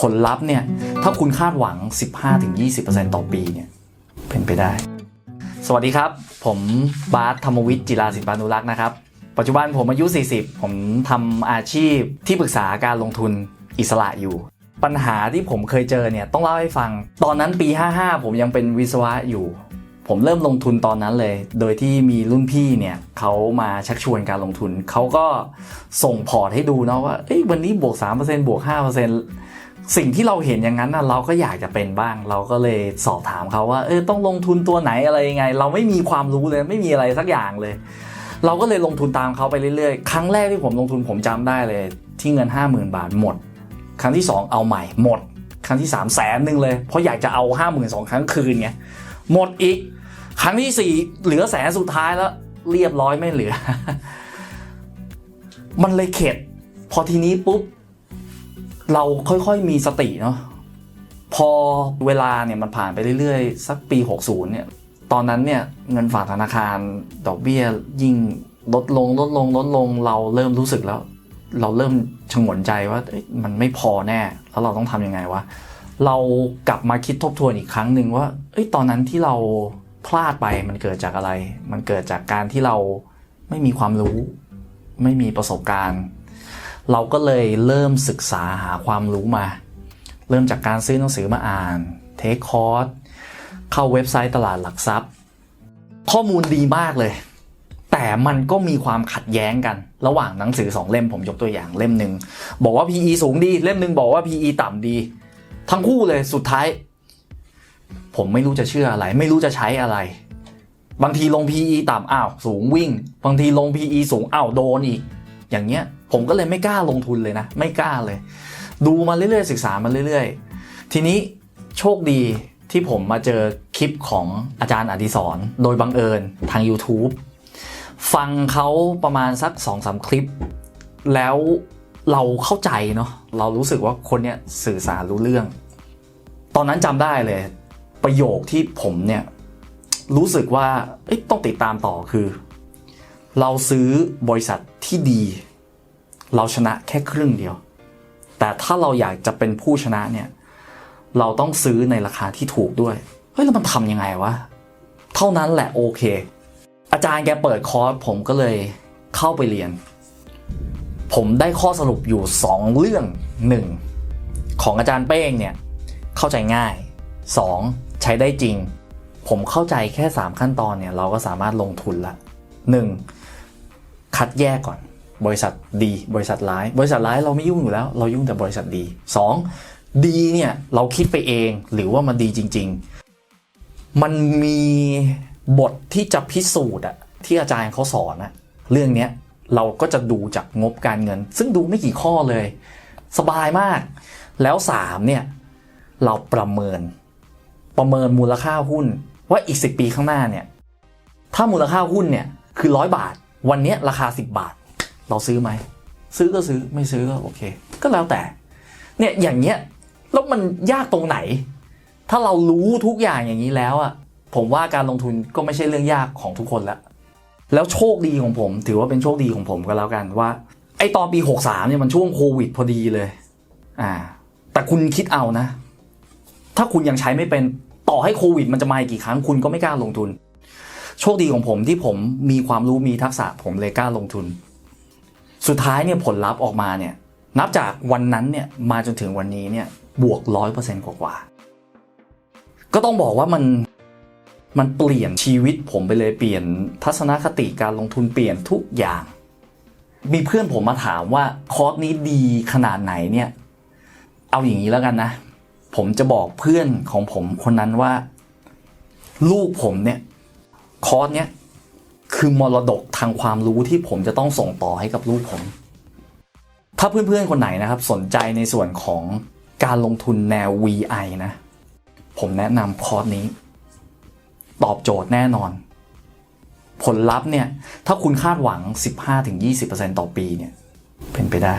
ผลลัพธ์เนี่ยถ้าคุณคาดหวัง 15-20%ต่อปีเนี่ยเป็นไปได้ สวัสดีครับ ผมบาสธรรมวิทย์จิราสินปานุรักษ์นะครับ ปัจจุบันผมอายุ 40 ผมทำอาชีพที่ปรึกษาการลงทุนอิสระอยู่ ปัญหาที่ผมเคยเจอเนี่ยต้องเล่าให้ฟัง ตอนนั้นปี 55 ผมยังเป็นวิศวะอยู่ ผมเริ่มลงทุนตอนนั้นเลย โดยที่มีรุ่นพี่เนี่ยเขามาชักชวนการลงทุน เขาก็ส่งพอร์ตให้ดูเนาะว่าเอ้ยวันนี้บวก 3%บวก 5%สิ่งที่เราเห็นอย่างนั้นนะเราก็อยากจะเป็นบ้าง เราก็เลยสอบถามเขาว่า เออต้องลงทุนตัวไหนอะไรยังไง เราไม่มีความรู้เลยไม่มีอะไรสักอย่างเลย เราก็เลยลงทุนตามเขาไปเรื่อยๆ ครั้งแรกที่ผมลงทุนผมจำได้เลย ที่เงิน 50,000 บาทหมด ครั้งที่ 2 เอาใหม่หมด ครั้งที่3แสนหนึ่งเลยเพราะอยากจะเอา50,000สองครั้งคืนไงหมดอีก ครั้งที่4เหลือแสนสุดท้ายแล้ว เรียบร้อยไม่เหลือ มันเลยเข็ด พอทีนี้ปุ๊บ เราค่อยๆมีสติเนาะพอเวลาเนี่ยมันผ่านไปเรื่อยๆ สักปี 60 เนี่ย ตอนนั้นเนี่ยเงินฝากธนาคารดอกเบี้ยยิ่งลดลงลดลงลดลงเราเริ่มรู้สึกแล้ว เราเริ่มชงนใจว่ามันไม่พอแน่ แล้วเราต้องทำยังไงวะเรากลับมาคิดทบทวนอีกครั้งหนึ่งว่าอตอนนั้นที่เรา พลาดไปมันเกิดจากอะไร มันเกิดจากการที่เราไม่มีความรู้ ไม่มีประสบการณ์ เราก็เลยเริ่มศึกษาหาความรู้มา เริ่มจากการซื้อหนังสือมาอ่าน เทคคอร์ส เข้าเว็บไซต์ตลาดหลักทรัพย์ ข้อมูลดีมากเลย แต่มันก็มีความขัดแย้งกัน ระหว่างหนังสือสองเล่มผมยกตัวอย่างเล่มหนึ่งบอกว่า PE สูงดี เล่มหนึ่งบอกว่า PE ต่ำดี ทั้งคู่เลยสุดท้าย ผมไม่รู้จะเชื่ออะไร ไม่รู้จะใช้อะไร บางทีลง PE ต่ำอ้าวสูงวิ่ง บางทีลง PE สูงอ้าวโดนอีก อย่างเงี้ยผมก็เลยไม่กล้าลงทุนเลยนะ ไม่กล้าเลย ดูมาเรื่อยๆศึกษามาเรื่อยๆ ทีนี้โชคดีที่ผมมาเจอคลิปของอาจารย์อดิศรโดยบังเอิญทาง YouTube ฟังเขาประมาณสัก2อสคลิป แล้วเราเข้าใจเนาะเรารู้สึกว่าคนเนี้ยสื่อสารรู้เรื่อง ตอนนั้นจำได้เลย ประโยคที่ผมเนี่ยรู้สึกว่าต้องติดตามต่อคือ เราซื้อบริษัทที่ดี เราชนะแค่ครึ่งเดียว แต่ถ้าเราอยากจะเป็นผู้ชนะเนี่ยเราต้องซื้อในราคาที่ถูกด้วยเฮ้ยแล้วมันทำยังไงวะเท่านั้นแหละโอเค อาจารย์แกเปิดคอร์สผมก็เลยเข้าไปเรียน ผมได้ข้อสรุปอยู่ 2 เรื่อง 1. ของอาจารย์เป้งเนี่ยเข้าใจง่าย 2. ใช้ได้จริง ผมเข้าใจแค่ 3 ขั้นตอนเนี่ย เราก็สามารถลงทุนละ 1. คัดแยกก่อน บริษัทดีบริษัทร้าย บริษัทร้ายเราไม่ยุ่งอยู่แล้ว เรายุ่งแต่บริษัทดี 2. ดีเนี่ย เราคิดไปเองหรือว่ามันดีจริง ๆ มันมีบทที่จะพิสูจน์อะที่อาจารย์เขาสอนอะเรื่องเนี้ยเราก็จะดูจากงบการเงิน ซึ่งดูไม่กี่ข้อเลย สบายมาก แล้ว 3 เนี่ย เราประเมิน ประเมินมูลค่าหุ้นว่าอีก 10 ปีข้างหน้าเนี่ยถ้ามูลค่าหุ้นเนี่ยคือร้อยบาท วันนี้ราคา 10 บาท เราซื้อไหมซื้อก็ซื้อไม่ซื้อก็โอเค ก็แล้วแต่เนี่ยอย่างเงี้ยแล้วมันยากตรงไหน ถ้าเรารู้ทุกอย่างอย่างนี้แล้วอะผมว่าการลงทุนก็ไม่ใช่เรื่องยากของทุกคนแล้วแล้วโชคดีของผม ถือว่าเป็นโชคดีของผมก็แล้วกันว่าไอตอนปี 63เนี่ยมันช่วงโควิดพอดีเลย อ่า แต่คุณคิดเอานะ ถ้าคุณยังใช้ไม่เป็น ต่อให้โควิดมันจะมาอีกกี่ครั้งคุณก็ไม่กล้าลงทุน โชคดีของผมที่ผมมีความรู้มีทักษะผมเลยกล้าลงทุน สุดท้ายเนี่ยผลลัพธ์ออกมาเนี่ยนับจากวันนั้นเนี่ยมาจนถึงวันนี้เนี่ยบวกร้อยเปอร์เซ็นต์กว่าๆก็ต้องบอกว่ามันมันเปลี่ยนชีวิตผมไปเลยเปลี่ยนทัศนคติการลงทุนเปลี่ยนทุกอย่าง มีเพื่อนผมมาถามว่าคอร์สนี้ดีขนาดไหนเนี่ย เอาอย่างนี้แล้วกันนะ ผมจะบอกเพื่อนของผมคนนั้นว่า ลูกผมเนี่ยคอร์สเนี้ยคือมรดกทางความรู้ที่ผมจะต้องส่งต่อให้กับลูกผม ถ้าเพื่อนๆคนไหนนะครับ สนใจในส่วนของการลงทุนแนว VI นะ ผมแนะนำคอร์สนี้ ตอบโจทย์แน่นอน ผลลัพธ์เนี่ย ถ้าคุณคาดหวัง 15-20%ต่อปีเนี่ย เป็นไปได้